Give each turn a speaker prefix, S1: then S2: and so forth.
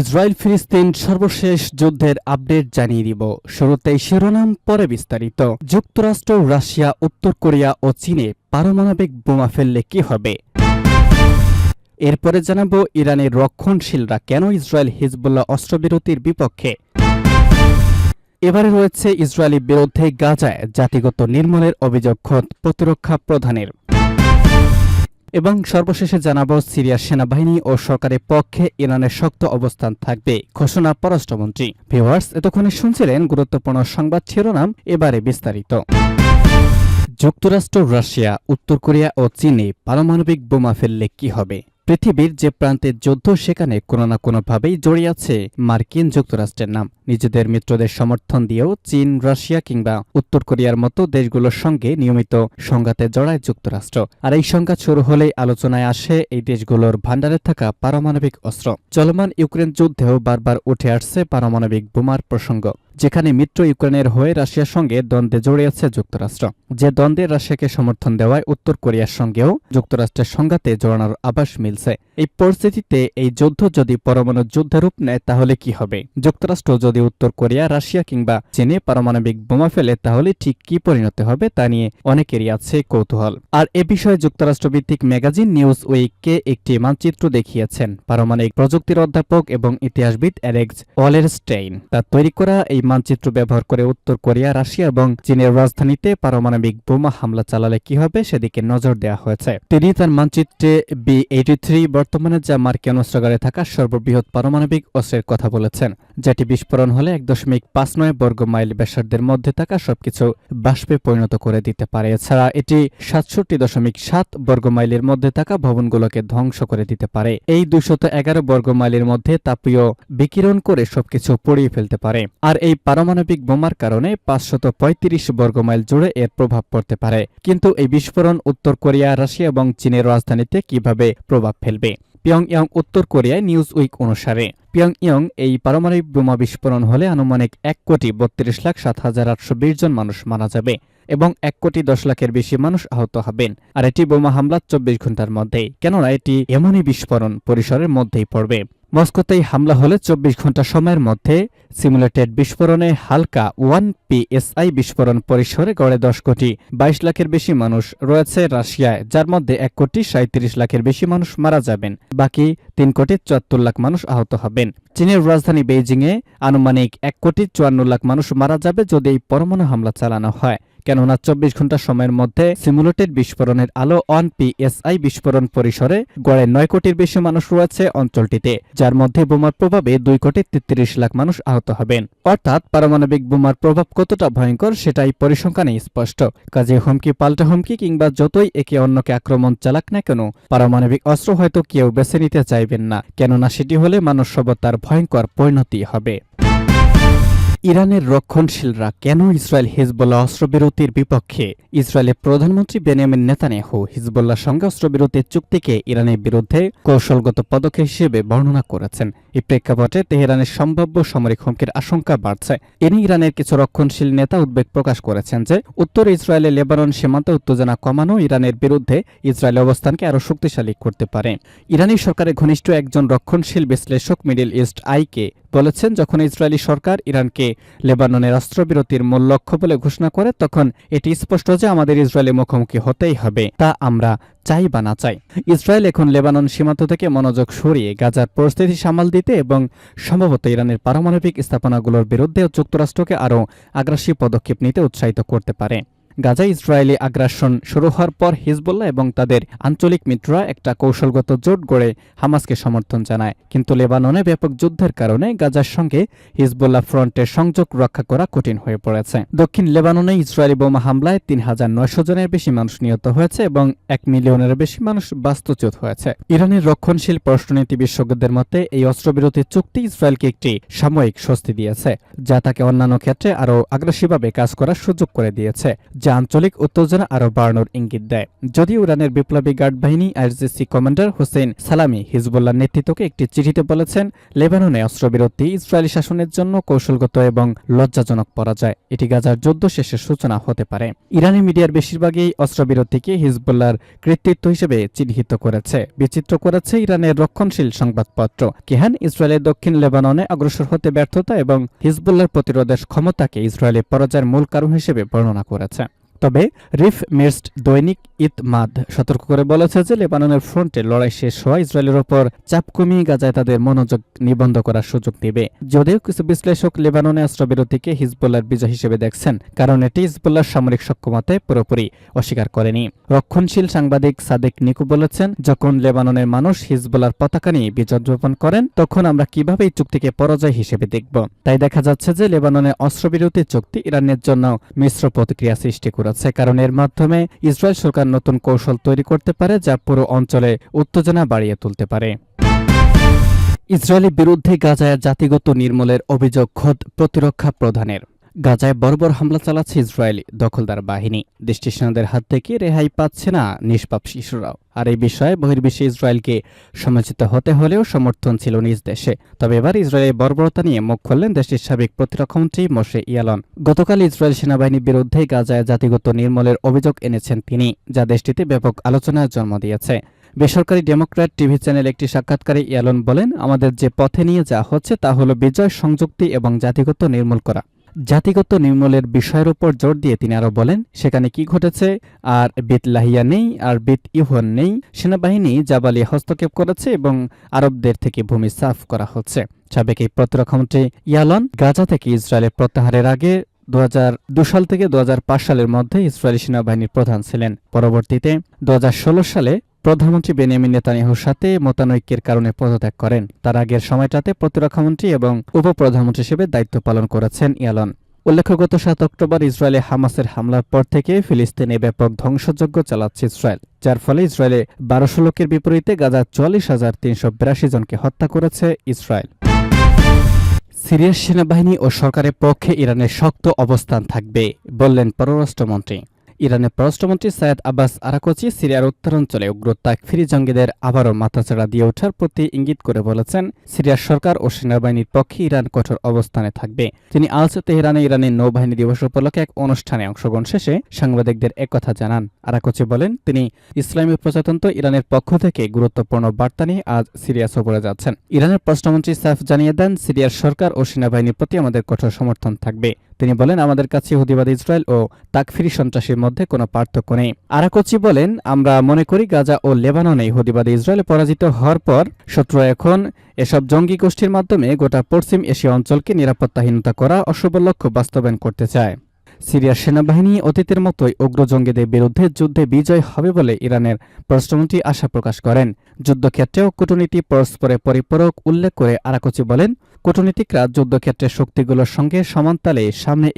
S1: Israel ফিলিস্তিন সর্বশেষ যুদ্ধের আপডেট জানিয়ে দিব শুরুতেই শিরোনাম পরে বিস্তারিত যুক্তরাষ্ট্র রাশিয়া উত্তর কোরিয়া ও চীনে পারমাণবিক বোমা ফেললে কি হবে এরপরে জানাব ইরানের রক্ষণশীলরা কেন ইসরায়েল হিজবুল্লাহ অস্ত্রবিরতির বিপক্ষে এবারে রয়েছে ইসরায়েলি বিরুদ্ধে গাজায় জাতিগত নির্মূলের অভিযোগ প্রতিরক্ষা প্রধানের এবং সর্বশেষে জানাবো সিরিয়ার সেনাবাহিনী ও সরকারের পক্ষে ইরানের শক্ত অবস্থান থাকবে ঘোষণা পররাষ্ট্রমন্ত্রী ভিওয়ার্স এতক্ষণে শুনছিলেন গুরুত্বপূর্ণ সংবাদ শিরোনাম এবারে বিস্তারিত যুক্তরাষ্ট্র রাশিয়া উত্তর কোরিয়া ও চীনে পারমাণবিক বোমা ফেললে কি হবে পৃথিবীর যে প্রান্তে যুদ্ধ সেখানে কোনো না কোনোভাবেই জড়িয়ে আছে মার্কিন যুক্তরাষ্ট্রের নাম নিজেদের মিত্রদের সমর্থন দিয়েও চীন রাশিয়া কিংবা উত্তর কোরিয়ার মতো দেশগুলোর সঙ্গে নিয়মিত সংঘাতে জড়ায় যুক্তরাষ্ট্র আর এই সংঘাত শুরু হলেই আলোচনায় আসে এই দেশগুলোর ভাণ্ডারে থাকা পারমাণবিক অস্ত্র চলমান ইউক্রেন যুদ্ধেও বারবার উঠে আসছে পারমাণবিক বোমার প্রসঙ্গ যেখানে মিত্র ইউক্রেনের হয়ে রাশিয়ার সঙ্গে দ্বন্দ্বে জড়িয়েছে যুক্তরাষ্ট্র যে দ্বন্দ্বে রাশিয়াকে সমর্থন দেওয়ায় উত্তর কোরিয়ার সঙ্গেও যুক্তরাষ্ট্রের সংঘাতে জড়ানোর আবাস মিল মিলছে এই পরিস্থিতিতে এই যুদ্ধ যদি পরমাণু যুদ্ধে রূপ নেয় তাহলে কি হবে যুক্তরাষ্ট্র যদি উত্তর কোরিয়া রাশিয়া কিংবা চীনে পারমাণবিক বোমা ফেলে তাহলে ঠিক কি পরিণত হবে তা নিয়ে অনেকেরই আছে কৌতূহল আর এ বিষয়ে যুক্তরাষ্ট্রভিত্তিক ম্যাগাজিন নিউজ উইককে একটি মানচিত্র দেখিয়েছেন পারমাণবিক প্রযুক্তির অধ্যাপক এবং ইতিহাসবিদ অ্যালেক্স স্টেইন তার তৈরি করা এই মানচিত্র ব্যবহার করে উত্তর কোরিয়া রাশিয়া এবং চীনের রাজধানীতে পারমাণবিক বোমা হামলা চালালে কি হবে সেদিকে নজর দেওয়া হয়েছে তিনি তার মানচিত্রে বি এইটি থ্রি বর্তমানে যা মার্কিন অস্ত্রাগারে থাকা সর্ববৃহৎ পারমাণবিক অস্ত্রের কথা বলেছেন যেটি বিস্ফোরণ হলে এক দশমিক পাঁচ নয় বর্গ মাইল ব্যাসার্ধের মধ্যে থাকা সবকিছু বাষ্পে পরিণত করে দিতে পারে এছাড়া এটি সাতষট্টি দশমিক সাত বর্গ মাইলের মধ্যে থাকা ভবনগুলোকে ধ্বংস করে দিতে পারে এই দুইশত এগারো বর্গ মাইলের মধ্যে তাপীয় বিকিরণ করে সবকিছু পড়িয়ে ফেলতে পারে আর এই পারমাণবিক বোমার কারণে পাঁচশত পঁয়ত্রিশ বর্গ মাইল জুড়ে এর প্রভাব পড়তে পারে কিন্তু এই বিস্ফোরণ উত্তর কোরিয়া রাশিয়া এবং চীনের রাজধানীতে কিভাবে প্রভাব ফেলবে পিয়ংইয়ং উত্তর কোরিয়ায় নিউজ উইক অনুসারে পিয়ংইয়ং এই পারমাণবিক বোমা বিস্ফোরণ হলে আনুমানিক এক কোটি বত্রিশ লাখ সাত হাজার আটশো বিশ জন মানুষ মারা যাবে এবং এক কোটি দশ লাখের বেশি মানুষ আহত হবেন আর এটি বোমা হামলার চব্বিশ ঘন্টার মধ্যেই কেননা এটি এমনই বিস্ফোরণ পরিসরের মধ্যেই পড়বে মস্কোতেই হামলা হলে চব্বিশ ঘন্টা সময়ের মধ্যে সিমুলেটেড বিস্ফোরণে হালকা ওয়ান পিএসআই বিস্ফোরণ পরিসরে গড়ে দশ কোটি বাইশ লাখের বেশি মানুষ রয়েছে রাশিয়ায় যার মধ্যে এক কোটি সাঁত্রিশ লাখের বেশি মানুষ মারা যাবেন বাকি তিন কোটি চুয়াত্তর লাখ মানুষ আহত হবেন চীনের রাজধানী বেইজিংয়ে আনুমানিক এক কোটি চুয়ান্ন লাখ মানুষ মারা যাবে যদি এই পরমাণু হামলা চালানো হয় কেননা চব্বিশ ঘন্টা সময়ের মধ্যে সিমুলেটেড বিস্ফোরণের আলো অন পিএসআই বিস্ফোরণ পরিসরে গড়ে নয় কোটির বেশি মানুষ রয়েছে অঞ্চলটিতে যার মধ্যে বোমার প্রভাবে দুই কোটি তেত্রিশ লাখ মানুষ আহত হবেন অর্থাৎ পারমাণবিক বোমার প্রভাব কতটা ভয়ঙ্কর সেটাই পরিসংখ্যানে স্পষ্ট কাজে হুমকি পাল্টা হুমকি কিংবা যতই একে অন্যকে আক্রমণ চালাক না কেন পারমাণবিক অস্ত্র হয়তো কেউ বেছে নিতে চাইবেন না কেননা সেটি হলে মানুষ সভ্যতার ভয়ঙ্কর পরিণতি হবে ইরানের রক্ষণশীলরা কেন ইসরায়েল হিজবুল্লাহ অস্ত্রবিরতির বিপক্ষে ইসরায়েলের প্রধানমন্ত্রী বেনিয়ামিন নেতানিয়াহু হিজবুল্লাহর সঙ্গে অস্ত্রবিরতির চুক্তিকে ইরানের বিরুদ্ধে কৌশলগত পদক্ষেপ হিসেবে বর্ণনা করেছেন এই প্রেক্ষাপটে তেহরানের সম্ভাব্য সামরিক হুমকির আশঙ্কা বাড়ছে এনে ইরানের কিছু রক্ষণশীল নেতা উদ্বেগ প্রকাশ করেছেন যে উত্তর ইসরায়েলের লেবানন সীমান্তে উত্তেজনা কমানো ইরানের বিরুদ্ধে ইসরায়েলের অবস্থানকে আরও শক্তিশালী করতে পারে ইরানি সরকারের ঘনিষ্ঠ একজন রক্ষণশীল বিশ্লেষক মিডিল ইস্ট আইকে বলেছেন যখন ইসরায়েলি সরকার ইরানকে লেবাননের অস্ত্রবিরতির মূল লক্ষ্য বলে ঘোষণা করে তখন এটি স্পষ্ট যে আমাদের ইসরায়েলি মুখোমুখি হতেই হবে তা আমরা চাই বা না চাই ইসরায়েল এখন লেবানন সীমান্ত থেকে মনোযোগ সরিয়ে গাজার পরিস্থিতি সামাল দিতে এবং সম্ভবত ইরানের পারমাণবিক স্থাপনাগুলোর বিরুদ্ধে যুক্তরাষ্ট্রকে আরও আগ্রাসী পদক্ষেপ নিতে উৎসাহিত করতে পারে গাজা ইসরায়েলি আগ্রাসন শুরু হওয়ার পর হিজবুল্লাহ এবং তাদের আঞ্চলিক মিত্ররা একটা কৌশলগত জোট গড়ে হামাসকে সমর্থন জানায় কিন্তু লেবাননে ব্যাপক যুদ্ধের কারণে গাজার সঙ্গে হিজবুল্লাহ ফ্রন্টের সংযোগ রক্ষা করা কঠিন হয়ে পড়েছে দক্ষিণ লেবাননে ইসরায়েলি বোমা হামলায় তিন হাজার নয়শো জনের বেশি মানুষ নিহত হয়েছে এবং এক মিলিয়নের বেশি মানুষ বাস্তুচ্যুত হয়েছে ইরানের রক্ষণশীল পররাষ্ট্রনীতি বিশেষজ্ঞদের মতে এই অস্ত্রবিরতি চুক্তি ইসরায়েলকে একটি সাময়িক স্বস্তি দিয়েছে যা তাকে অন্যান্য ক্ষেত্রে আরও আগ্রাসীভাবে কাজ করার সুযোগ করে দিয়েছে যা আঞ্চলিক উত্তেজনা আরও বাড়ানোর ইঙ্গিত দেয় যদিও ইরানের বিপ্লবী গার্ড বাহিনী আইআরজিসি কমান্ডার হোসেন সালামি হিজবুল্লাহ নেতৃত্বকে একটি চিঠিতে বলেছেন লেবাননে অস্ত্রবিরতি ইসরায়েলি শাসনের জন্য কৌশলগত এবং লজ্জাজনক পরাজয় এটি গাজার যুদ্ধ শেষের সূচনা হতে পারে ইরানি মিডিয়ার বেশিরভাগই অস্ত্রবিরতিকে হিজবুল্লার কৃতিত্ব হিসেবে চিহ্নিত করেছে বিচিত্র করেছে ইরানের রক্ষণশীল সংবাদপত্র কেহান ইসরায়েলের দক্ষিণ লেবাননে অগ্রসর হতে ব্যর্থতা এবং হিজবুল্লার প্রতিরোধের ক্ষমতাকে ইসরায়েলের পরাজয়ের মূল কারণ হিসেবে বর্ণনা করেছে তবে রিফ মির্সড দৈনিক ইতমাদ সতর্ক করে বলেছে যে লেবাননের ফ্রন্টে লড়াই শেষ হওয়া ইসরায়েলের ওপর চাপ কমিয়ে গাজায় তাদের মনোযোগ নিবন্ধ করার সুযোগ দেবে যদিও কিছু বিশ্লেষক লেবাননে অস্ত্রবিরতিকে হিজবুল্লার বিজয় হিসেবে দেখছেন কারণ এটি হিজবুল্লার সামরিক সক্ষমতায় পুরোপুরি অস্বীকার করেনি রক্ষণশীল সাংবাদিক সাদেক নিকু বলেছেন যখন লেবাননের মানুষ হিজবুল্লার পতাকা নিয়ে বিজয় উদযাপন করেন তখন আমরা কিভাবে এই চুক্তিকে পরাজয় হিসেবে দেখব তাই দেখা যাচ্ছে যে লেবাননে অস্ত্রবিরতি চুক্তি ইরানের জন্য মিশ্র প্রতিক্রিয়া সৃষ্টি করেছে যাচ্ছে কারণ এর মাধ্যমে ইসরায়েল সরকার নতুন কৌশল তৈরি করতে পারে যা পুরো অঞ্চলে উত্তেজনা বাড়িয়ে তুলতে পারে ইসরায়েলের বিরুদ্ধে গাজায় জাতিগত নির্মূলের অভিযোগ খোদ প্রতিরক্ষা প্রধানের গাজায় বর্বর হামলা চালাচ্ছে ইসরায়েলি দখলদার বাহিনী দেশটির সেনাদের হাত থেকে রেহাই পাচ্ছে না নিষ্পাপ শিশুরাও আর এই বিষয়ে বহির্বিশ্বে ইসরায়েলকে সমালোচিত হতে হলেও সমর্থন ছিল নিজ দেশে তবে এবার ইসরায়েলের বর্বরতা নিয়ে মুখ খুললেন দেশটির সাবেক প্রতিরক্ষামন্ত্রী মোশে ইয়ালন গতকাল ইসরায়েল সেনাবাহিনীর বিরুদ্ধে গাজায় জাতিগত নির্মলের অভিযোগ এনেছেন তিনি যা দেশটিতে ব্যাপক আলোচনার জন্ম দিয়েছে বেসরকারি ডেমোক্র্যাট টিভি চ্যানেল একটি সাক্ষাৎকারে ইয়ালন বলেন আমাদের যে পথে নিয়ে যা হচ্ছে তা হলো বিজয় সংযুক্তি এবং জাতিগত নির্মূল করা জাতিগত নির্মূলের বিষয়ের উপর জোর দিয়ে তিনি আরও বলেন সেখানে কি ঘটেছে আর বেত লাহিয়া নেই আর বেত ইহন নেই সেনাবাহিনী জাবালি হস্তক্ষেপ করেছে এবং আরবদের থেকে ভূমি সাফ করা হচ্ছে সাবেক এই প্রতিরক্ষামন্ত্রী ইয়ালন গাজা থেকে ইসরায়েলের প্রত্যাহারের আগে দু সাল থেকে দু সালের মধ্যে ইসরায়েলি সেনাবাহিনীর প্রধান ছিলেন পরবর্তীতে দু সালে প্রধানমন্ত্রী বেনিয়ামিন নেতানিয়াহুর সাথে মতানৈক্যের কারণে পদত্যাগ করেন তার আগের সময়টাতে প্রতিরক্ষামন্ত্রী এবং উপপ্রধানমন্ত্রী হিসেবে দায়িত্ব পালন করেছেন ইয়ালন উল্লেখ্য গত সাত অক্টোবর ইসরায়েলে হামাসের হামলার পর থেকে ফিলিস্তিনে ব্যাপক ধ্বংসযজ্ঞ চালাচ্ছে ইসরায়েল যার ফলে ইসরায়েলে বারোশো লোকের বিপরীতে গাজার চুয়াল্লিশ হাজার তিনশো বিরাশি জনকে হত্যা করেছে ইসরায়েল সিরিয়ার সেনাবাহিনী ও সরকারের পক্ষে ইরানের শক্ত অবস্থান থাকবে বললেন পররাষ্ট্রমন্ত্রী ইরানের পররাষ্ট্রমন্ত্রী সৈয়দ আব্বাস আরাকোচি সিরিয়ার উত্তরাঞ্চলে উগ্র তাকফিরি জঙ্গিদের আবারও মাথাচাড়া দিয়ে ওঠার প্রতি ইঙ্গিত করে বলেছেন সিরিয়ার সরকার ও সেনাবাহিনীর পক্ষে ইরান কঠোর অবস্থানে থাকবে তিনি আলস তেহরানে ইরানের নৌবাহিনী দিবস উপলক্ষে এক অনুষ্ঠানে অংশগ্রহণ শেষে সাংবাদিকদের একথা জানান আরাকোচি বলেন তিনি ইসলামী প্রজাতন্ত্র ইরানের পক্ষ থেকে গুরুত্বপূর্ণ বার্তা নিয়ে আজ সিরিয়া সফরে যাচ্ছেন ইরানের পররাষ্ট্রমন্ত্রী সাফ জানিয়ে দেন সিরিয়ার সরকার ও সেনাবাহিনীর প্রতি আমাদের কঠোর সমর্থন থাকবে তিনি বলেন আমাদের কাছে হুদিবাদ ইসরায়েল ও তাকফিরি সন্ত্রাসীর মধ্যে কোনো পার্থক্য নেই আরাকোচি বলেন আমরা মনে করি গাজা ও লেবাননে হুদিবাদ ইসরায়েল পরাজিত হওয়ার পর শত্রু এখন এসব জঙ্গি গোষ্ঠীর মাধ্যমে গোটা পশ্চিম এশিয়া অঞ্চলকে নিরাপত্তাহীনতা করা অশুভ লক্ষ্য বাস্তবায়ন করতে চায় সিরিয়ার সেনাবাহিনী অতীতের মতোই উগ্র জঙ্গিদের বিরুদ্ধে যুদ্ধে বিজয় হবে বলে ইরানের প্রশ্নমন্ত্রী আশা প্রকাশ করেন যুদ্ধক্ষেত্রেও কূটনীতি পরস্পরে পরিপূরক উল্লেখ করে আরাকচি বলেন কূটনীতিকরা যুদ্ধক্ষেত্রের শক্তিগুলোর সঙ্গে সমানতালে সামনে